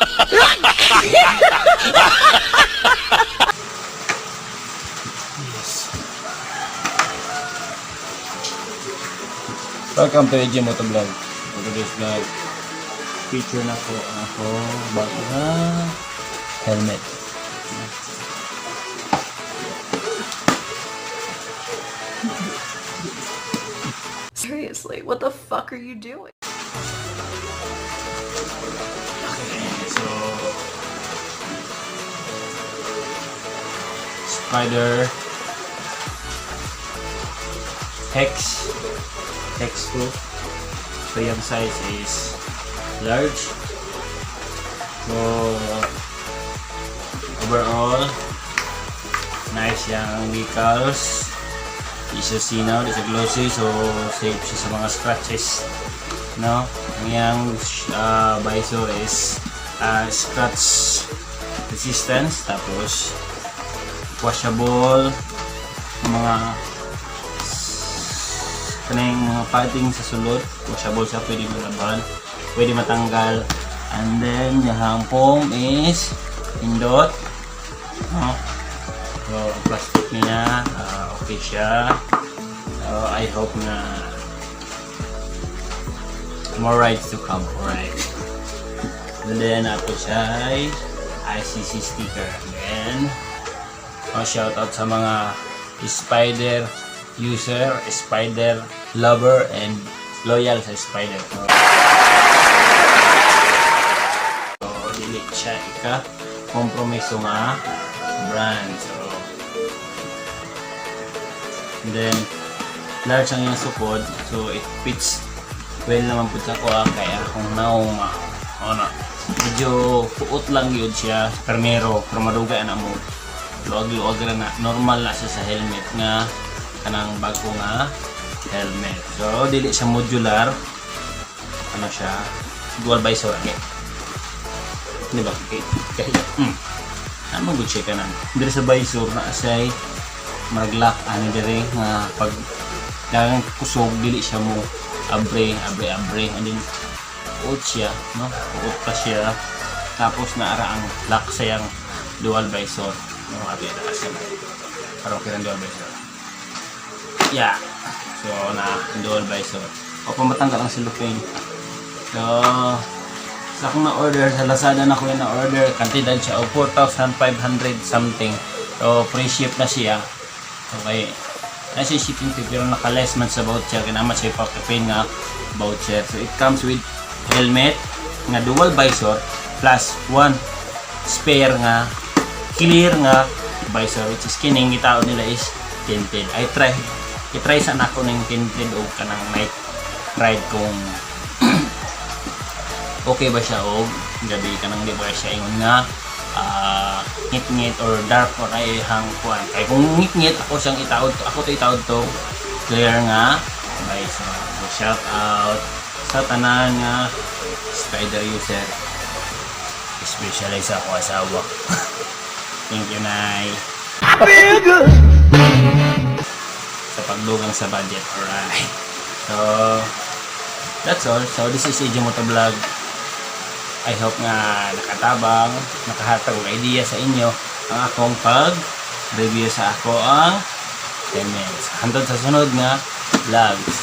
yes. Welcome to AJ Moto Vlog. For today's vlog, feature na po ako helmet. Seriously, what the fuck are you doing? Spider Hex Hex proof. So yung size is large. So overall nice yung decals. Di siya sinaw, di siya glossy, so safe siya sa mga scratches. No? Ang yung uh, visor is uh, scratch resistance, tapos washable, mga kanang mga padding sa sulod, washable siya, pwede malaban, pwede matanggal. And then, yung foam is pindot. No? So, plastic niya, ah, okay siya. So, I hope na more rides to come, alright. And then, ako siya ay ICC sticker. And then, oh, shout out sa mga spider user, spider lover, and loyal sa spider. So, dili siya ika kompromiso nga brand. So, then, large ang yung sukod. So, it fits well naman po sa kuha kaya kung nauma ano medyo puot lang yun siya permero pero madugay na mo luwag-luwag na na normal na siya sa helmet nga kanang bago nga helmet. So dili siya modular. Ano siya? Dual visor ani di ba? Okay. Kahit hmm. Ano good siya kanan? Diri sa visor na siya maglock ani diri nga pag lang kusog dili siya mo abre abre abre. And then uot siya no? Uot pa siya. Tapos naara ang lock sa yung dual visor no abi na kasi parang okay ng dual visor yeah so na dual visor o pamatanggal ang cellophane so sa akong na-order sa Lazada na ko yung na-order kantidad siya o 4,500 something so free ship na siya okay na shipping fee pero naka-less man sa voucher kinama siya pa-pay nga voucher so it comes with helmet nga dual visor plus one spare nga clear nga visor which is kining gitaon nila is tinted. I try i-try sa nako ng tinted o kanang night ride kung okay ba siya o gabi ka nang di ba siya ingon nga ah, ngit-ngit or dark or ay hang kuan kay kung ngit-ngit ako siyang itaod to ako to itaod to clear nga so, so shout out sa tanan nga spider user. Especially sa ako asawa thank you nay sa pagdugang sa budget alright so that's all so this is AJ Moto Vlog I hope nga nakatabang, nakahatag og idea sa inyo ang akong pag-review sa ako ang 10 minutes. Hantod sa sunod nga vlogs.